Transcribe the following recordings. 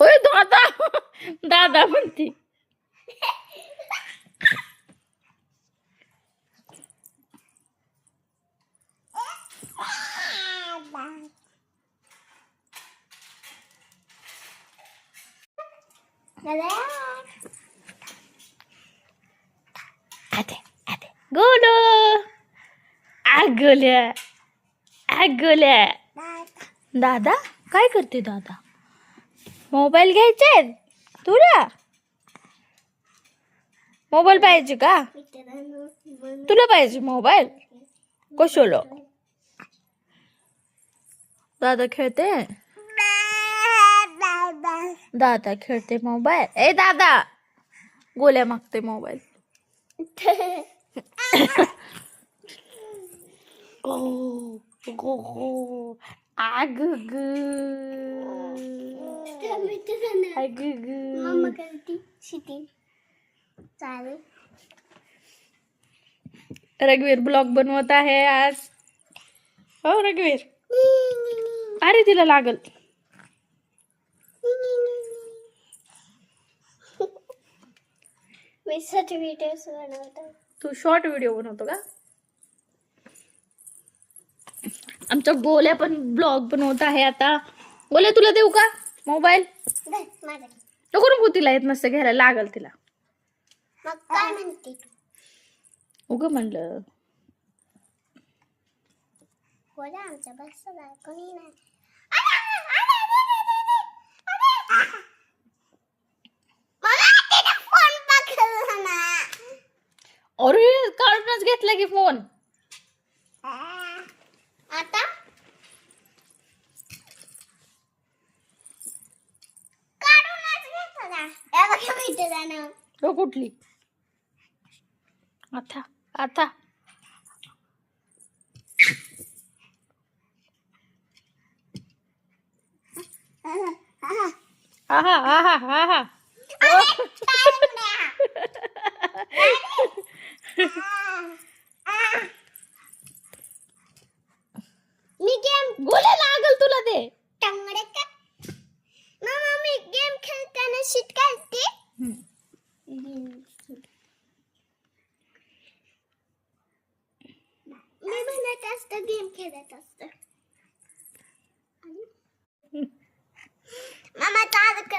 होय दादा. दादा म्हणते. गोलो आगोल्या आगोल्या. दादा काय करते दादा? मोबाईल घ्यायचे तुला? मोबाईल पाहिजे का? तुला पाहिजे मोबाईल? कशाला? दादा खेळते? दादा खेळते मोबाईल? ए दादा! गोल्या मागते मोबाईल. गो गो. ग चालेल रघुवीर ब्लॉग बनवत आहे आज. हो रघुवीर? अरे तिला लागल. मी बनवतो. तू शॉर्ट व्हिडिओ बनवतो का? आमच्या गोल्या पण ब्लॉग बनवत आहे आता. गोल्या तुला देऊ का? मोबाईल? दे, माझं. नको नको तिला येत नसतं घ्यायला लागल तिला. मग काय म्हणते? तू उग म्हणलं. बोला आमच्या बस कोणी नाही. फ़ोन पकडला ना. अरे काढूनच घेतला की फ़ोन हे बघा मी तुझं नाव हो कुठली आता आता आहा आहा आहा अरे, काय म्हणा?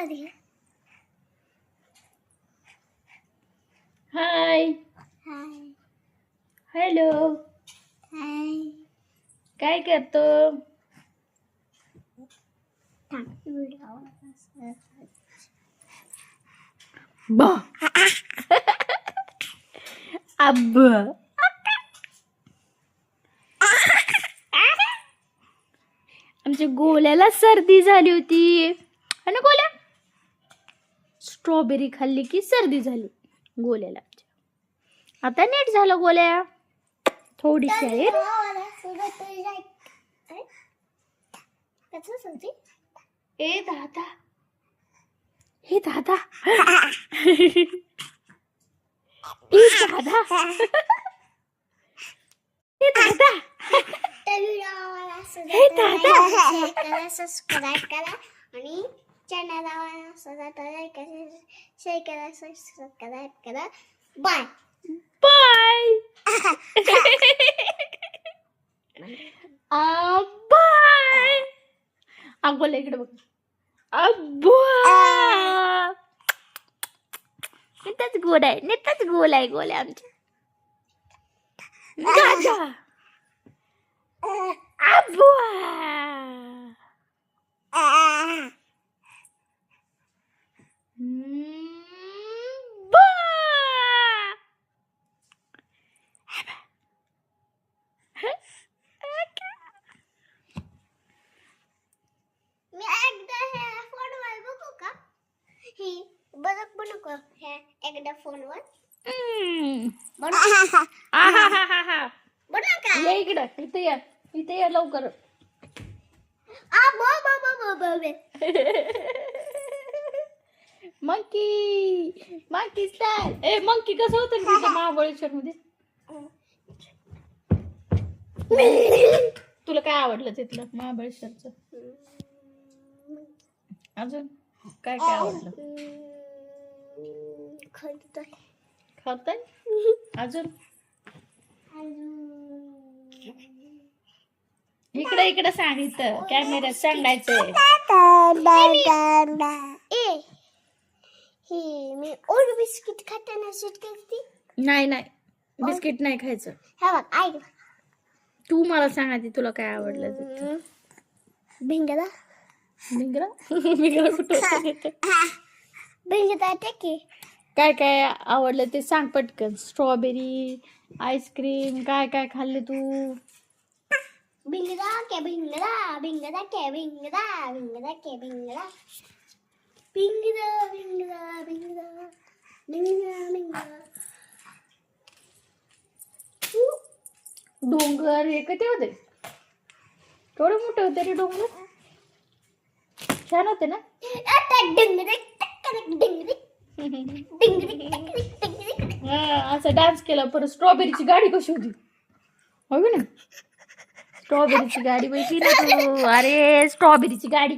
कधी हाय. हाय. हॅलो. हाय. काय करतो? व्हिडिओ बा. अब. आमच्या गोल्याला सर्दी झाली होती. है ना गोल्या? स्ट्रॉबेरी खाल्ली की सर्दी झाली. गोल्याला आमच्या. आता नीट झालं गोल्या थोडीशी आहे. ए दादा. हे दादा. ए दादा. हे दादा. हे दादा. करा, करा सबस्क्राईब करा आणि चॅनल आवडला असेल तर लाईक करा शेअर करा सबस्क्राईब करा बाय बाय बाय अगोला इकडे बघ अब्बा नीटच गोड आहे नीटच गोल आहे गोल आहे आमच्या दादा अब्बा बनू का? ये इकडं इथे या इथे या लवकर. Monkey monkey style a monkey कसं होतं तिथं महाबळेश्वर मध्ये? तुला काय आवडलं तिथलं महाबळेश्वरचं? अजून? काय काय आवडलं? खाताय अजून? इकडे इकडे सांगितलं कॅमेऱ्यात सांगायचंय. ही मी बिस्किट खाताना करते. नाही नाही. बिस्किट नाही खायचं. हे बघ ऐक तू मला सांग आधी तुला काय आवडलं ते. भिंगरा भिंगरा कुठं होतं? तिथं? भिंगरा की. काय काय आवडलं ते सांग पटकन. स्ट्रॉबेरी आईस्क्रीम काय काय खाल्ले तू? भिंगरा के भिंगरा भिंगरा के भिंगरा भिंगरा के भिंगरा भिंगरा भिंगरा भिंगरा भिंगरा भिंगरा डोंगर हे किती होते केवढे मोठे होते रे डोंगर. छान होते ना? असं डान्स केला. परत स्ट्रॉबेरीची गाडी कशी होती? हो ना स्ट्रॉबेरीची गाडी बैठी ना तू. अरे स्ट्रॉबेरीची गाडी.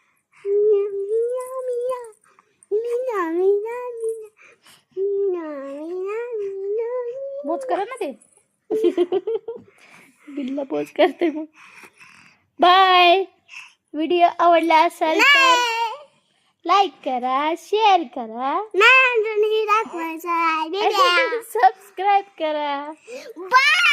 बोच करा ना ते बिल्ला पोज करते मग बाय वीडियो आवडला असेल तर लाईक करा शेअर करा. सबस्क्राईब करा. बाय